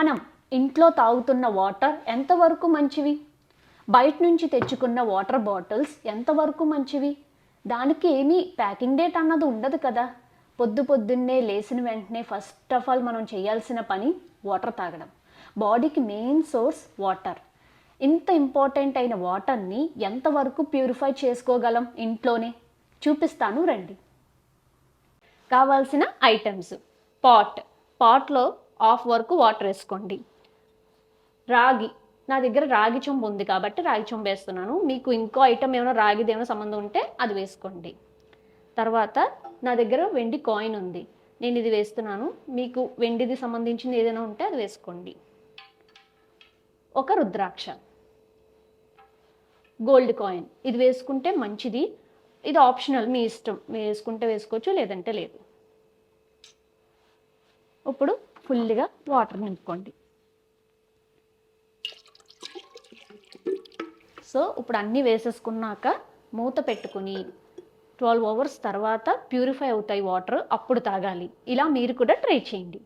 మనం ఇంట్లో తాగుతున్న వాటర్ ఎంతవరకు మంచివి? బయట నుంచి తెచ్చుకున్న వాటర్ బాటిల్స్ ఎంతవరకు మంచివి? దానికి ఏమీ ప్యాకింగ్ డేట్ అన్నది ఉండదు కదా. పొద్దు పొద్దున్నే లేచిన వెంటనే ఫస్ట్ ఆఫ్ ఆల్ మనం చేయాల్సిన పని వాటర్ తాగడం. బాడీకి మెయిన్ సోర్స్ వాటర్. ఇంత ఇంపార్టెంట్ అయిన వాటర్ని ఎంతవరకు ప్యూరిఫై చేసుకోగలం ఇంట్లోనే? చూపిస్తాను రండి. కావాల్సిన ఐటమ్స్. పాట్. పాట్లో హాఫ్ వరకు వాటర్ వేసుకోండి. రాగి నా దగ్గర రాగి చెంబు ఉంది కాబట్టి రాగి చెంబు వేస్తున్నాను. మీకు ఇంకో ఐటమ్ ఏమైనా రాగిది ఏమైనా సంబంధం ఉంటే అది వేసుకోండి. తర్వాత నా దగ్గర వెండి కాయిన్ ఉంది. నేను ఇది వేస్తున్నాను. మీకు వెండిది సంబంధించింది ఏదైనా ఉంటే అది వేసుకోండి. ఒక రుద్రాక్ష. గోల్డ్ కాయిన్ ఇది వేసుకుంటే మంచిది. ఇది ఆప్షనల్ మీ ఇష్టం. మీరు వేసుకుంటే వేసుకోవచ్చు లేదంటే లేదు. ఇప్పుడు ఫుల్గా వాటర్ నింపుకోండి. సో ఇప్పుడు అన్నీ వేసేసుకున్నాక మూత పెట్టుకుని ట్వెల్వ్ అవర్స్ తర్వాత ప్యూరిఫై అవుతాయి వాటర్ అప్పుడు తాగాలి. ఇలా మీరు కూడా ట్రై చేయండి.